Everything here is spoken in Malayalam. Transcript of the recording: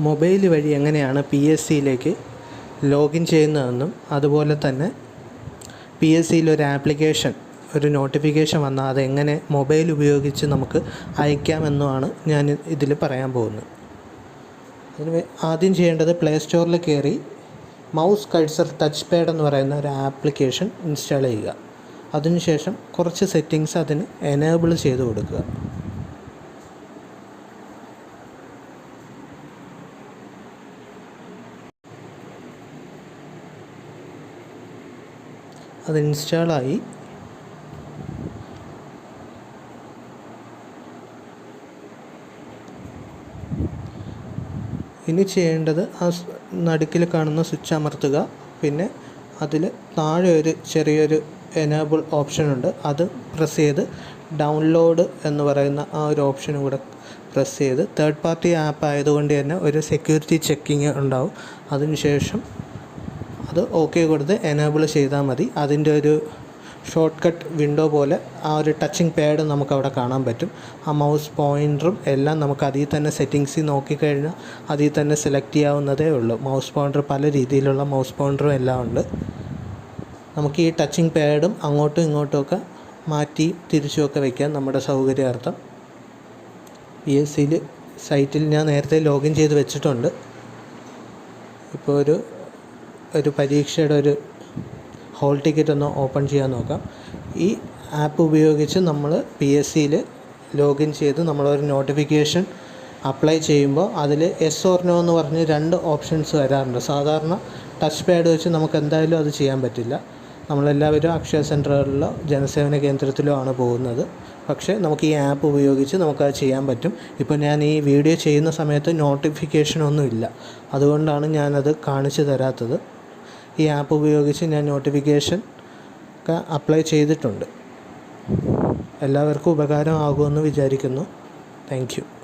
മൊബൈൽ വഴി എങ്ങനെയാണ് പി എസ് സിയിലേക്ക് ലോഗിൻ ചെയ്യുന്നതെന്നും അതുപോലെ തന്നെ പി എസ് സിയിൽ ഒരു ആപ്ലിക്കേഷൻ ഒരു നോട്ടിഫിക്കേഷൻ വന്നാൽ അതെങ്ങനെ മൊബൈൽ ഉപയോഗിച്ച് നമുക്ക് അയക്കാമെന്നുമാണ് ഞാൻ ഇതിൽ പറയാൻ പോകുന്നത്. അതിന് ആദ്യം ചെയ്യേണ്ടത് പ്ലേ സ്റ്റോറിൽ കയറി മൗസ് കഴ്സർ ടച്ച് പാഡ് എന്ന് പറയുന്ന ഒരു ആപ്ലിക്കേഷൻ ഇൻസ്റ്റാൾ ചെയ്യുക. അതിനുശേഷം കുറച്ച് സെറ്റിങ്സ് അതിന് എനേബിൾ ചെയ്ത് കൊടുക്കുക. അത് ഇൻസ്റ്റാളായി. ഇനി ചെയ്യേണ്ടത് ആ നടുക്കിൽ കാണുന്ന സ്വിച്ച് അമർത്തുക. പിന്നെ അതിൽ താഴെ ഒരു ചെറിയൊരു എനേബിൾ ഓപ്ഷൻ ഉണ്ട്. അത് പ്രസ് ചെയ്ത് ഡൗൺലോഡ് എന്ന് പറയുന്ന ആ ഒരു ഓപ്ഷനും കൂടെ പ്രസ് ചെയ്ത് തേർഡ് പാർട്ടി ആപ്പ് ആയതുകൊണ്ട് തന്നെ ഒരു സെക്യൂരിറ്റി ചെക്കിങ് ഉണ്ടാവും. അതിനുശേഷം അത് ഓക്കെ കൊടുത്ത് എനേബിൾ ചെയ്താൽ മതി. അതിന്റെ ഒരു ഷോർട്ട് കട്ട് വിൻഡോ പോലെ ആ ഒരു ടച്ചിങ് പാഡ് നമുക്ക് അവിടെ കാണാൻ പറ്റും. ആ മൗസ് പോയിന്ററും എല്ലാം നമുക്ക് അതിൽ തന്നെ സെറ്റിങ്സിൽ നോക്കിക്കഴിഞ്ഞാൽ അതിൽ തന്നെ സെലക്ട് ചെയ്യാവുന്നതേ ഉള്ളൂ. മൗസ് പോയിന്റർ പല രീതിയിലുള്ള മൗസ് പോയിന്ററും എല്ലാം ഉണ്ട്. നമുക്ക് ഈ ടച്ചിങ് പാഡും അങ്ങോട്ടും ഇങ്ങോട്ടുമൊക്കെ മാറ്റി തിരിച്ചുമൊക്കെ വയ്ക്കാം നമ്മുടെ സൗകര്യാർത്ഥം. പി എസ് സിയിൽ സൈറ്റിൽ ഞാൻ നേരത്തെ ലോഗിൻ ചെയ്ത് വെച്ചിട്ടുണ്ട്. ഇപ്പോൾ ഒരു ഒരു പരീക്ഷയുടെ ഒരു ഹോൾ ടിക്കറ്റ് ഒന്ന് ഓപ്പൺ ചെയ്യാൻ നോക്കാം. ഈ ആപ്പ് ഉപയോഗിച്ച് നമ്മൾ പി എസ് സിയിൽ ലോഗിൻ ചെയ്ത് നമ്മളൊരു നോട്ടിഫിക്കേഷൻ അപ്ലൈ ചെയ്യുമ്പോൾ അതിൽ എസ് ഓർ നോ എന്ന് പറഞ്ഞ് രണ്ട് ഓപ്ഷൻസ് വരാറുണ്ട്. സാധാരണ ടച്ച് പാഡ് വെച്ച് നമുക്ക് എന്തായാലും അത് ചെയ്യാൻ പറ്റില്ല. നമ്മളെല്ലാവരും അക്ഷയ സെന്ററുകളിലോ ജനസേവന കേന്ദ്രത്തിലോ ആണ് പോകുന്നത്. പക്ഷേ നമുക്ക് ഈ ആപ്പ് ഉപയോഗിച്ച് നമുക്കത് ചെയ്യാൻ പറ്റും. ഇപ്പോൾ ഞാൻ ഈ വീഡിയോ ചെയ്യുന്ന സമയത്ത് നോട്ടിഫിക്കേഷനൊന്നുമില്ല. അതുകൊണ്ടാണ് ഞാനത് കാണിച്ചു തരാത്തത്. ഈ ആപ്പ് ഉപയോഗിച്ച് ഞാൻ നോട്ടിഫിക്കേഷൻ ഒക്കെ അപ്ലൈ ചെയ്തിട്ടുണ്ട്. എല്ലാവർക്കും ഉപകാരമാകുമെന്ന് വിചാരിക്കുന്നു. താങ്ക്